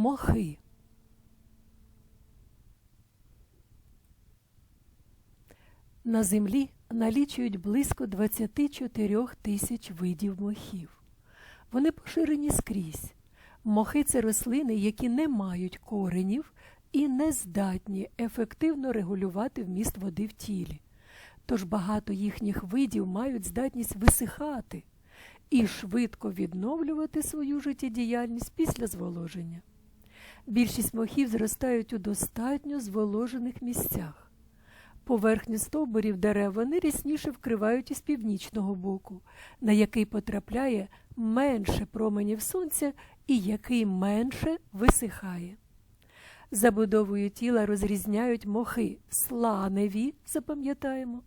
Мохи. На землі налічують близько 24 тисяч видів мохів. Вони поширені скрізь. Мохи це рослини, які не мають коренів і не здатні ефективно регулювати вміст води в тілі. Тож багато їхніх видів мають здатність висихати і швидко відновлювати свою життєдіяльність після зволоження. Більшість мохів зростають у достатньо зволожених місцях. Поверхню стовбурів дерев вони рясніше вкривають із північного боку, на який потрапляє менше променів сонця і який менше висихає. Забудовою тіла розрізняють мохи сланеві, запам'ятаємо,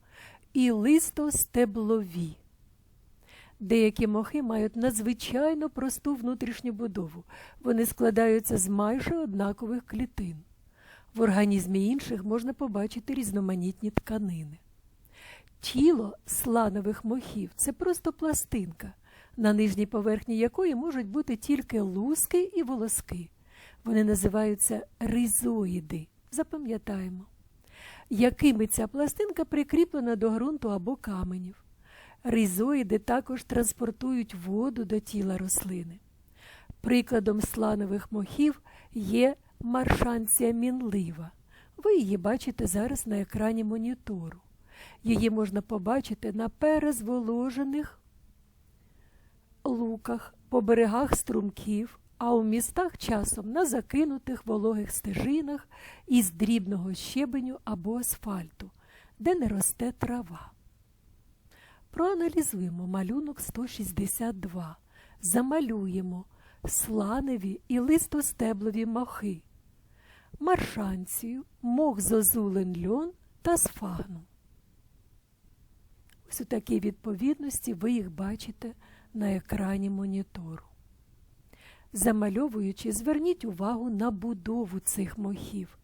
і листостеблові. Деякі мохи мають надзвичайно просту внутрішню будову. Вони складаються з майже однакових клітин. В організмі інших можна побачити різноманітні тканини. Тіло сланових мохів це просто пластинка, на нижній поверхні якої можуть бути тільки луски і волоски. Вони називаються ризоїди. Запам'ятаємо, якими ця пластинка прикріплена до ґрунту або каменів. Ризоїди також транспортують воду до тіла рослини. Прикладом сланових мохів є маршанція мінлива. Ви її бачите зараз на екрані монітору. Її можна побачити на перезволожених луках, по берегах струмків, а у містах часом на закинутих вологих стежинах із дрібного щебеню або асфальту, де не росте трава. Проаналізуємо малюнок 162. Замалюємо сланеві і листостеблові мохи, маршанцію, мох зозулен льон та сфагну. Ось у такій відповідності ви їх бачите на екрані монітору. Замальовуючи, зверніть увагу на будову цих мохів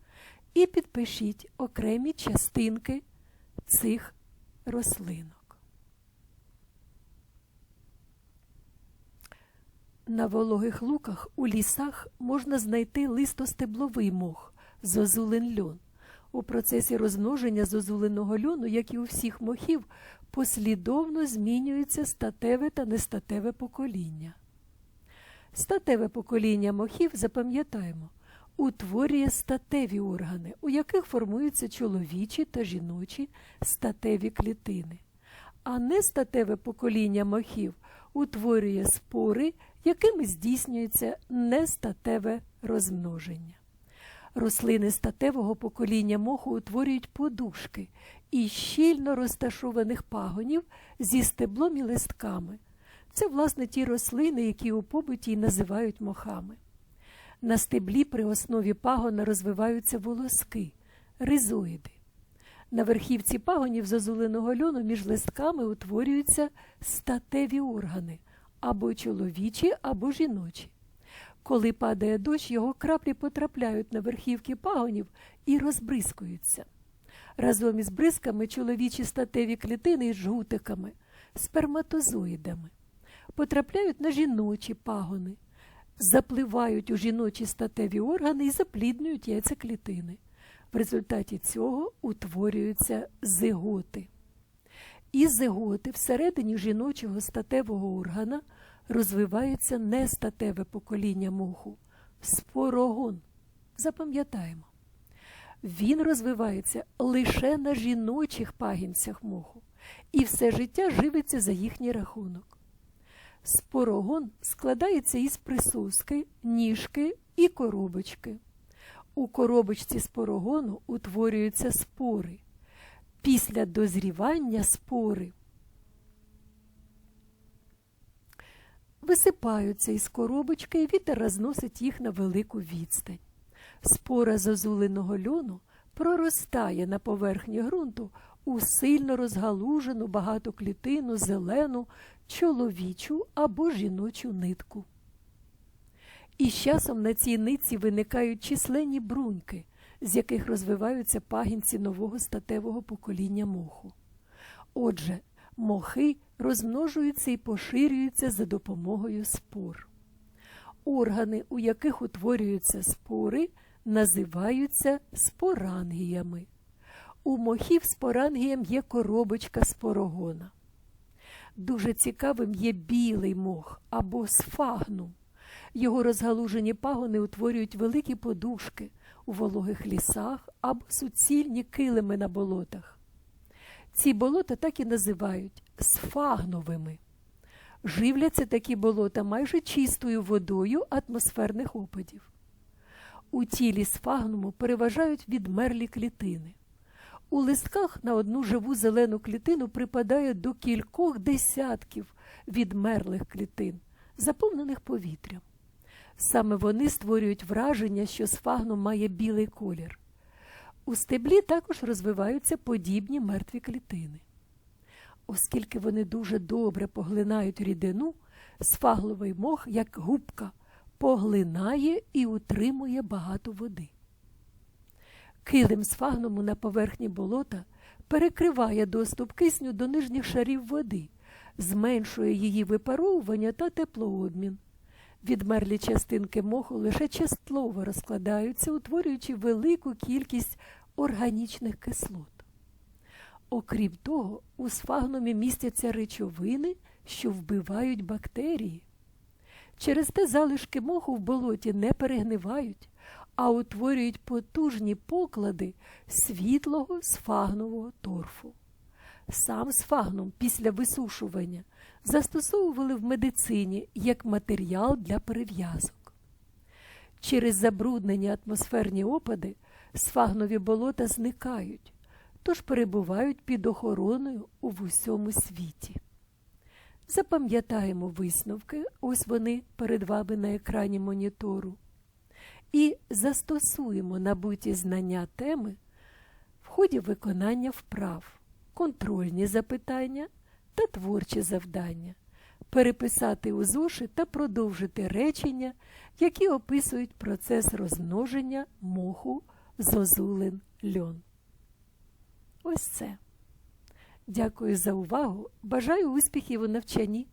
і підпишіть окремі частинки цих рослинок. На вологих луках у лісах можна знайти листостебловий мох зозулен льон. У процесі розмноження зозуленого льону, як і у всіх мохів, послідовно змінюється статеве та нестатеве покоління. Статеве покоління мохів, запам'ятаємо, утворює статеві органи, у яких формуються чоловічі та жіночі статеві клітини. А нестатеве покоління мохів утворює спори, якими здійснюється нестатеве розмноження. Рослини статевого покоління моху утворюють подушки із щільно розташованих пагонів зі стеблом і листками. Це, власне, ті рослини, які у побуті й називають мохами. На стеблі при основі пагона розвиваються волоски, ризоїди. На верхівці пагонів зазуленого льону між листками утворюються статеві органи або чоловічі, або жіночі. Коли падає дощ, його краплі потрапляють на верхівки пагонів і розбризкуються. Разом із бризками чоловічі статеві клітини із жгутиками, сперматозоїдами, потрапляють на жіночі пагони, запливають у жіночі статеві органи і запліднюють яйцеклітини. В результаті цього утворюються зиготи. Із зиготи всередині жіночого статевого органа розвивається нестатеве покоління моху спорогон. Запам'ятаємо, він розвивається лише на жіночих пагінцях моху і все життя живиться за їхній рахунок. Спорогон складається із присоски, ніжки і коробочки. У коробочці спорогону утворюються спори. Після дозрівання спори висипаються із коробочки і вітер розносить їх на велику відстань. Спора зозуленого льону проростає на поверхні ґрунту у сильно розгалужену багатоклітину зелену, чоловічу або жіночу нитку. І з часом на цій нитці виникають численні бруньки, з яких розвиваються пагінці нового статевого покоління моху. Отже, мохи розмножуються і поширюються за допомогою спор. Органи, у яких утворюються спори, називаються спорангіями. У мохів спорангіям є коробочка спорогона. Дуже цікавим є білий мох або сфагнум. Його розгалужені пагони утворюють великі подушки у вологих лісах або суцільні килими на болотах. Ці болота так і називають сфагновими. Живляться такі болота майже чистою водою атмосферних опадів. У тілі сфагнуму переважають відмерлі клітини. У листках на одну живу зелену клітину припадає до кількох десятків відмерлих клітин, заповнених повітрям. Саме вони створюють враження, що сфагнум має білий колір. У стеблі також розвиваються подібні мертві клітини. Оскільки вони дуже добре поглинають рідину, сфагловий мох, як губка, поглинає і утримує багато води. Килим сфагнуму на поверхні болота перекриває доступ кисню до нижніх шарів води, зменшує її випаровування та теплообмін. Відмерлі частинки моху лише частково розкладаються, утворюючи велику кількість органічних кислот. Окрім того, у сфагнумі містяться речовини, що вбивають бактерії. Через те залишки моху в болоті не перегнивають, а утворюють потужні поклади світлого сфагнового торфу. Сам сфагнум після висушування застосовували в медицині як матеріал для перев'язок. Через забруднені атмосферні опади сфагнові болота зникають, тож перебувають під охороною у всьому світі. Запам'ятаємо висновки, ось вони перед вами на екрані монітору, і застосуємо набуті знання теми в ході виконання вправ, контрольні запитання та творчі завдання, переписати у зоши та продовжити речення, які описують процес розмноження моху зозулин льон. Ось це. Дякую за увагу. Бажаю успіхів у навчанні.